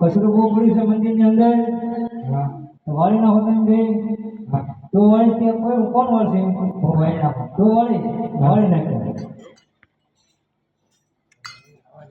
કચરું બહુ પડ્યું છે મંદિરની અંદર. વાળી નાખો તમે વાળી કોણ વાળશે? વાળી નાખો. વાળી નાખો.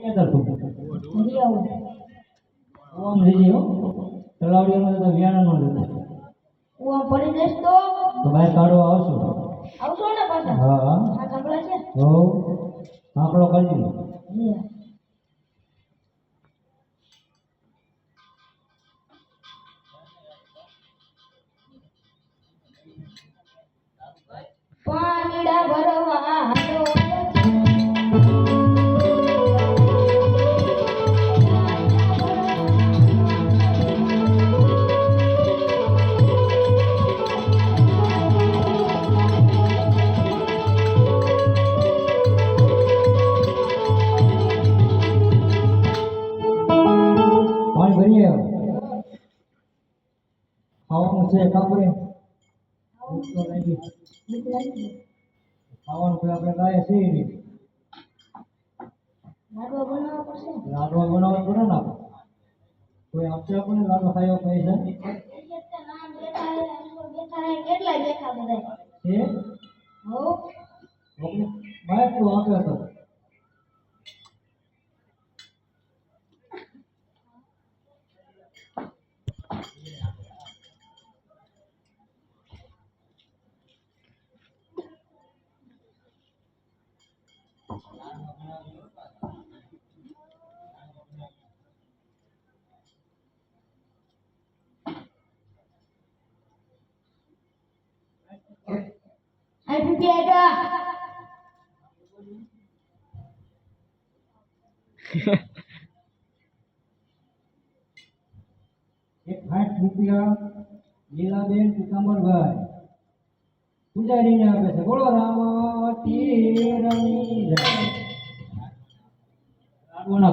પાણી ભરી આવતા તું. આમ લેજે હો તલાવડીઓનો તો વ્યાણનો લેતો હું આમ પડી જઈશ તો બહાર કાઢવા આવશો આવશો ને કરી દો. પાણીડા ભરવા છે કાપડે. ખાવાનું કોઈ આપણે લાયા છે નહીં. લાડવા બનાવવા પડશે? લાડવા બનાવવા પડે ને કોઈ આપશે આપણને લાડવા ખાવા પૈસા તો નામ બેઠા હે, હે, બાઈક તો આપે તો. સાઠ રૂપિયા લીલાબેન પિતાંબરભાઈ પૂજારીને આપે છે. બોલો રામ તીરની જય લાડવાના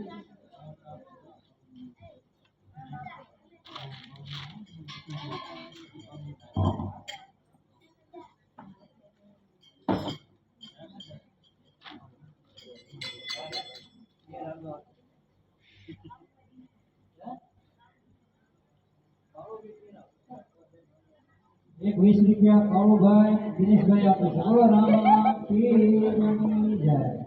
એક વીસ રૂપિયા કાળુભાઈ દિનેશભાઈ આપે છે બોલો રામા પીરની જય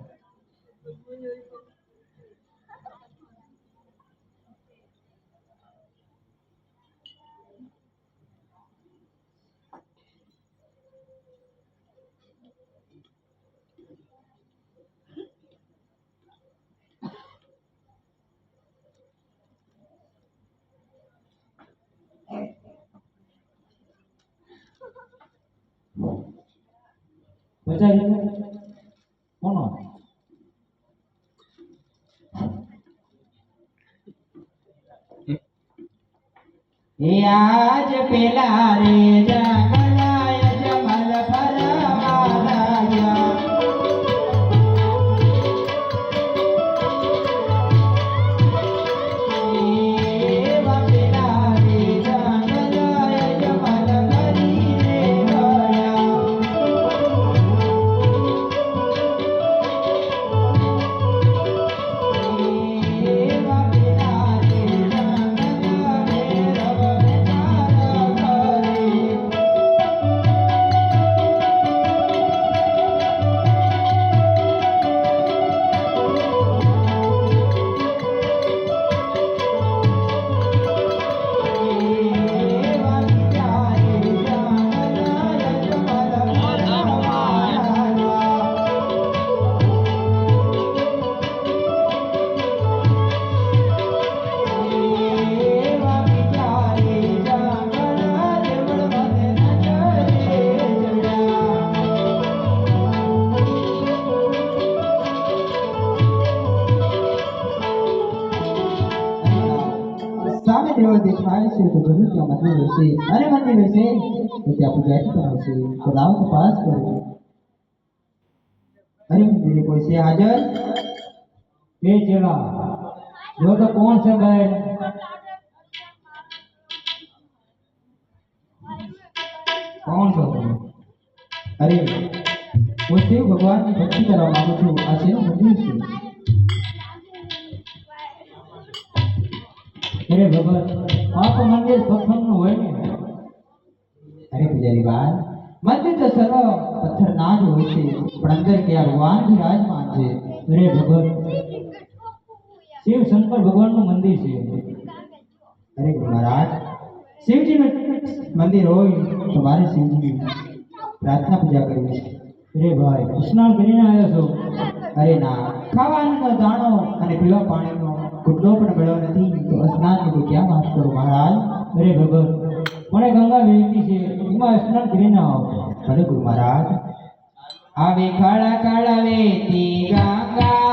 પચાસ રૂપિયા કોનો એ આજ પેલા રે જંગલાય જેવો દેખાય છે તો જરૂર ત્યાં મંદિર હશે અને મંદિર હશે તો ત્યાં પૂજારી પણ હશે તો લાવો તપાસ કરો અરે મંદિરે કોઈ છે હાજર એ ચેલા જો તો કોણ છે ભાઈ કોણ છો તમે અરે હું શિવ, ભગવાનની ભક્તિ કરવા માંગુ છું. આ શેનું મંદિર છે? અરે બાબા, આ તો મંદિર પથ્થરનું હોય ને. અરે પૂજારી ભાઈ મંદિર તો સર્વ પથ્થરના જ હોય છે, પણ અંદર ક્યાં ભગવાન વિરાજમાન છે? અરે ભગવાન શિવ શંકર ભગવાનનું મંદિર છે. અરે મહારાજ, શિવજીનું મંદિર હોય તો મારે શિવજીની પ્રાર્થના પૂજા કરવી છે. અરે ભાઈ, સ્નાન કરીને આવ્યો છો? અરે ના, ખાવાનો દાણો અને પીવા પાણીનો ઘૂંટડો પણ મળ્યો નથી. તો સ્નાનની તો ક્યાં માફ કરો મહારાજ? અરે ભગત મને ગંગા વહેતી છે. એમાં સ્નાન કરીને આવો. ભલે ગુરુ મહારાજ. આવે કાળા કાળા વેતી ગંગા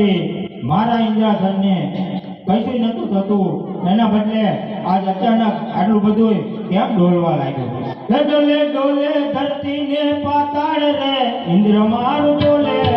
વર્ષથી મારા ઇન્દ્રાસનને કશું નતું થતું. એના બદલે આજ અચાનક આટલું બધું કેમ ડોલવા લાગ્યું? ડોલે ડોલે ધરતીને પાતાળ રે, ઇન્દ્ર મારું ડોલે.